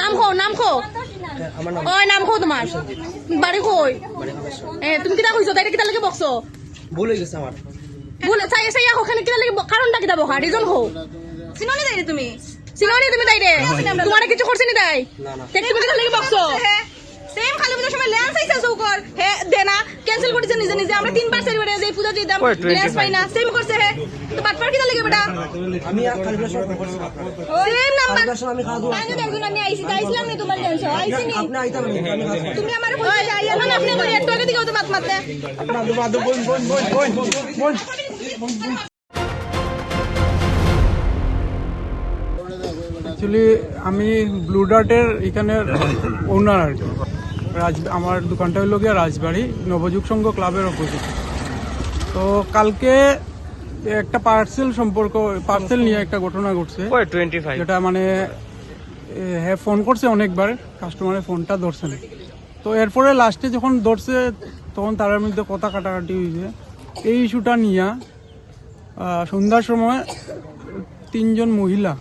নাম খো নাম খো ওই নাম খো তোমার। বাড়ি কই? এ তুমি কিটা কইছো? তাইলে কিটা লাগে বকছো? ভুল হয়ে গেছে আমার। বলে চাই চাই আকৌ খানে কিটা লাগে কারণটা কিটা বকা? রিজন হো চিননি তাইরে তুমি? চিননি তুমি তাইরে তোমার কিছু করছে নি তাই? হ্যাঁ। তে তুমি কিটা লাগে বকছো? সেম খালি পুজোর সময় ল্যান্স আইসা চৌকর। হে দেনা ক্যান্সেল করেছে নিজে নিজে। আমরা তিনবার সেলিব্রেট যে পূজা দিতাম ল্যান্স পাই না সেম হে তো বাটপার লাগে বেটা? আমি সেম নাম্বার আমি খাওয়া দাওয়া আমি দেখুন আমি আইছি আইছিলাম নি তোমার ল্যান্স আইছি নি। আপনি আইতাম আমি তুমি আমার কইতে যাই এখন আপনি করে একটু আগে দিকে তো বাত মারতে। অ্যাকচুয়ালি আমি ব্লু ডার্টের এখানের ওনার আর কি। রাজ আমার দোকানটা হলো গিয়ে রাজবাড়ি নবযুগ সংঘ ক্লাবের অপোজিট তো কালকে একটা পার্সেল সম্পর্ক পার্সেল নিয়ে একটা ঘটনা ঘটছে। যেটা মানে হ্যাঁ ফোন করছে অনেকবার কাস্টমারের ফোনটা ধরছে না। তো এরপরে লাস্টে যখন ধরছে তখন তার মধ্যে কথা কাটাকাটি হয়েছে। এই ইস্যুটা নিয়ে সন্ধ্যার সময় তিনজন মহিলা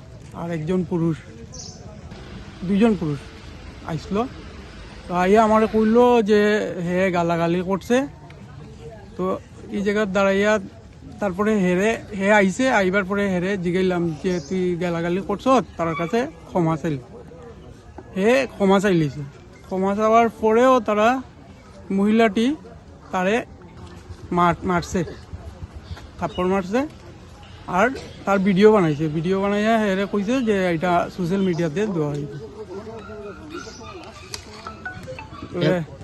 আর একজন পুরুষ দুজন পুরুষ আইসলো তো আইয়া আমার কইলো যে হে গালাগালি করছে। তো এই জায়গার দাঁড়াইয়া তারপরে হেরে, হে আইছে, আইবার পরে হেরে জিগাইলাম যে তুই গালাগালি করছ তার কাছে ক্ষমা চাইল। হে ক্ষমা চাইলিছে। ক্ষমা চাওয়ার পরেও তারা মহিলাটি তারে মার, মারছে। থাপ্পড় মারছে। আর তার ভিডিও বানাইছে। ভিডিও বানাইয়া হেরে কইছে যে এটা সোশ্যাল মিডিয়াতে দেওয়া এ-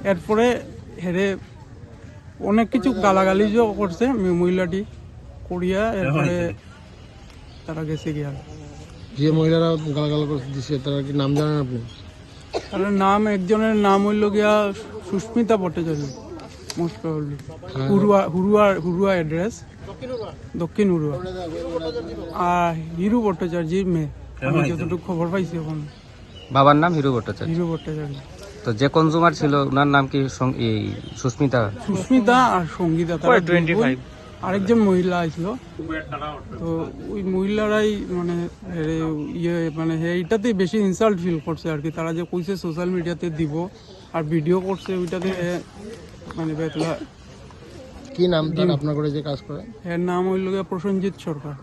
এরপরে হেরে অনেক কিছু গালাগালিও করছে মহিলাটি। করিয়া এরপরে তারা গেছে গিয়া যে মহিলারা গালাগাল করে দিচ্ছে তারা কি নাম জানেন আপনি? তার নাম একজনের নাম হইল গিয়া Susmita Bhattacharya most probably Hurua Hurua Hurua address দক্ষিণ হুরুয়া। আর হিরু ভট্টাচার্যের মেয়ে। আমি যতটুকু খবর পাইছি এখন। বাবার নাম হিরু ভট্টাচার্য। হিরু ভট্টাচার্য। তো যে কনজুমার ছিল ওনার নাম কি এই সুস্মিতা? সুস্মিতা আর সঙ্গীতা তারা। আরেকজন মহিলা আসলো তো ওই মহিলারাই মানে ইয়ে মানে এইটাতে বেশি ইনসাল্ট ফিল করছে আর কি। তারা যে কইছে সোশ্যাল মিডিয়াতে দিব আর ভিডিও করছে ওইটাতে মানে বেতলা। কি নাম তার? আপনার করে যে কাজ করে? এর নাম হইল প্রসেনজিৎ সরকার।